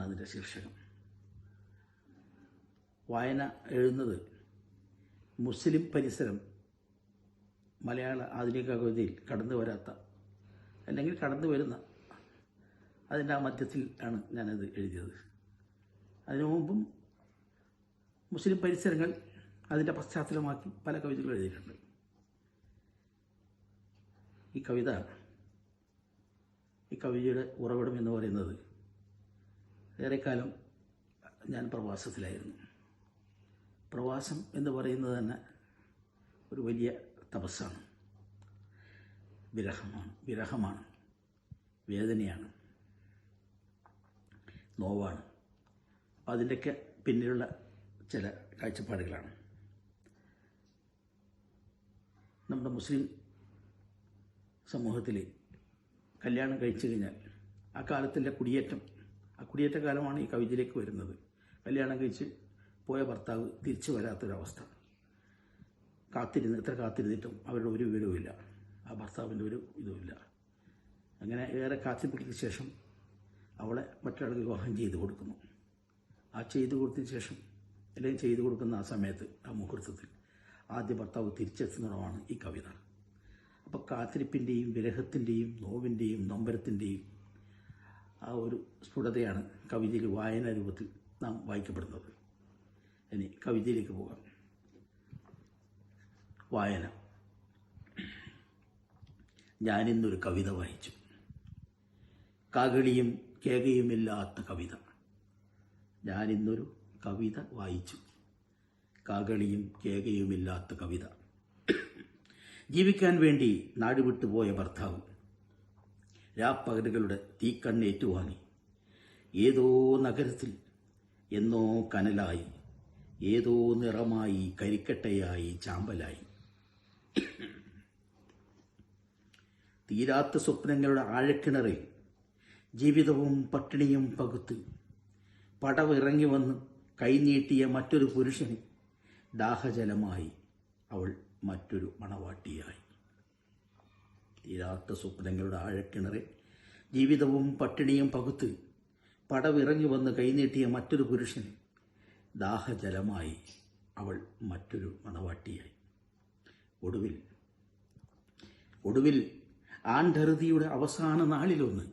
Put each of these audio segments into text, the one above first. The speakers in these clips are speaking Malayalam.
അതിന്റെ ശീർഷകം. വായന എഴുതുന്നത് മുസ്ലിം പരിസരം മലയാള ആധുനിക കവിതയിൽ കടന്നു വരാത്ത അല്ലെങ്കിൽ കടന്നു വരുന്ന അതിന്റെ ആ മധ്യത്തിൽ ആണ് ഞാനത് എഴുതിയത്. അതിനു മുമ്പും മുസ്ലിം പരിസരങ്ങൾ അതിന്റെ പശ്ചാത്തലമാക്കി പല കവിതകൾ എഴുതിയിട്ടുണ്ട്. ഈ കവിത ഈ കവിതയുടെ ഉറവിടം എന്ന് പറയുന്നത് ഏറെക്കാലം ഞാൻ പ്രവാസത്തിലായിരുന്നു. പ്രവാസം എന്ന് പറയുന്നത് തന്നെ ഒരു വലിയ തപസ്സാണ്. വിരഹമാണ് വിരഹമാണ് വേദനയാണ് നോവാണ്. അതിന്റെയൊക്കെ പിന്നിലുള്ള ചില കാഴ്ചപ്പാടുകളാണ്. നമ്മുടെ മുസ്ലിം സമൂഹത്തിൽ കല്യാണം കഴിച്ചു കഴിഞ്ഞാൽ ആ കാലത്തിന്റെ കുടിയേറ്റം ആ കുടിയേറ്റ കാലമാണ് ഈ കവിതയിലേക്ക് വരുന്നത്. കല്യാണം കഴിച്ച് പോയ ഭർത്താവ് തിരിച്ചു വരാത്തൊരവസ്ഥ. കാത്തിരുന്ന് എത്ര കാത്തിരുന്നിട്ടും അവരുടെ ഒരു വിവരവുമില്ല ആ ഭർത്താവിന്റെ ഒരു ഇതുമില്ല അങ്ങനെ ഏറെ കാത്തിപ്പിട്ടതിന് ശേഷം അവളെ മറ്റൊരാൾക്ക് വിവാഹം ചെയ്തു കൊടുക്കുന്നു. ആ ചെയ്തു കൊടുത്തതിന് ശേഷം അല്ലെങ്കിൽ ചെയ്തു കൊടുക്കുന്ന ആ സമയത്ത് ആ മുഹൂർത്തത്തിൽ ആദ്യ ഭർത്താവ് തിരിച്ചെത്തുന്നതാണ് ഈ കവിത. അപ്പോൾ കാത്തിരിപ്പിന്റെയും വിരഹത്തിന്റെയും നോവിന്റെയും നൊമ്പരത്തിന്റെയും ആ ഒരു സ്ഫുടതയാണ് കവിതയിൽ വായന രൂപത്തിൽ നാം വായിക്കപ്പെടുന്നത്. ഇനി കവിതയിലേക്ക് പോകാം. വായന. ഞാനിന്നൊരു കവിത വായിച്ചു. കാകളിയും കേകയുമില്ലാത്ത കവിത. ഞാനിന്നൊരു കവിത വായിച്ചു. കാകളിയും കേകയുമില്ലാത്ത കവിത. ജീവിക്കാൻ വേണ്ടി നാടുവിട്ടുപോയ ഭർത്താവ്. രാപ്പകലുകളുടെ തീക്കണ്ണേറ്റുവാങ്ങി ഏതോ നഗരത്തിൽ എന്നോ കനലായി. ഏതോ നിറമായി കരിക്കട്ടയായി ചാമ്പലായി. തീരാത്ത സ്വപ്നങ്ങളുടെ ആഴക്കിണറിൽ ജീവിതവും പട്ടിണിയും പകുത്ത് പടവിറങ്ങി വന്ന് കൈനീട്ടിയ മറ്റൊരു പുരുഷന് ദാഹജലമായി അവൾ മറ്റൊരു മണവാട്ടിയായി. തീരാത്ത സ്വപ്നങ്ങളുടെ ആഴക്കിണറിൽ ജീവിതവും പട്ടിണിയും പകുത്ത് പടവിറങ്ങി വന്ന് കൈനീട്ടിയ മറ്റൊരു പുരുഷൻ ദാഹജലമായി അവൾ മറ്റൊരു മണവാട്ടിയായി. ഒടുവിൽ ഒടുവിൽ ആണ്ടറുതിയുടെ അവസാന നാളിലൊന്ന്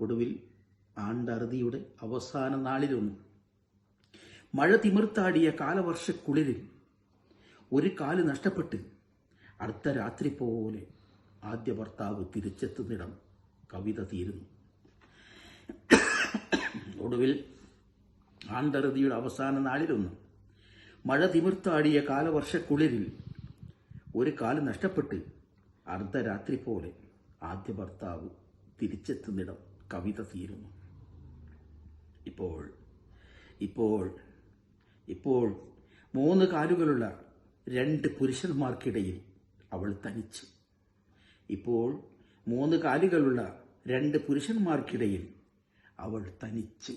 ഒടുവിൽ ആണ്ടറുതിയുടെ അവസാന നാളിലൊന്ന്. മഴ തിമിർത്താടിയ കാലവർഷക്കുളിരിൽ ഒരു കാൽ നഷ്ടപ്പെട്ട് അടുത്ത രാത്രി പോലെ ആദ്യ ഭർത്താവ് തിരിച്ചെത്തുന്നിടം കവിത തീരുന്നു. ഒടുവിൽ ആന്തരതിയുടെ അവസാന നാളിലൊന്ന് മഴ തിമിർത്താടിയ കാലവർഷക്കുളിരിൽ ഒരു കാൽ നഷ്ടപ്പെട്ട് അർദ്ധരാത്രി പോലെ ആദ്യ ഭർത്താവ് തിരിച്ചെത്തുന്നിടം കവിത തീരുന്നു. ഇപ്പോൾ ഇപ്പോൾ ഇപ്പോൾ മൂന്ന് കാലുകളുള്ള രണ്ട് പുരുഷന്മാർക്കിടയിൽ അവൾ തനിച്ച്. ഇപ്പോൾ മൂന്ന് കാലുകളുള്ള രണ്ട് പുരുഷന്മാർക്കിടയിൽ അവൾ തനിച്ച്.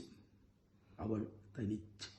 അവൾ തനിച്ച്.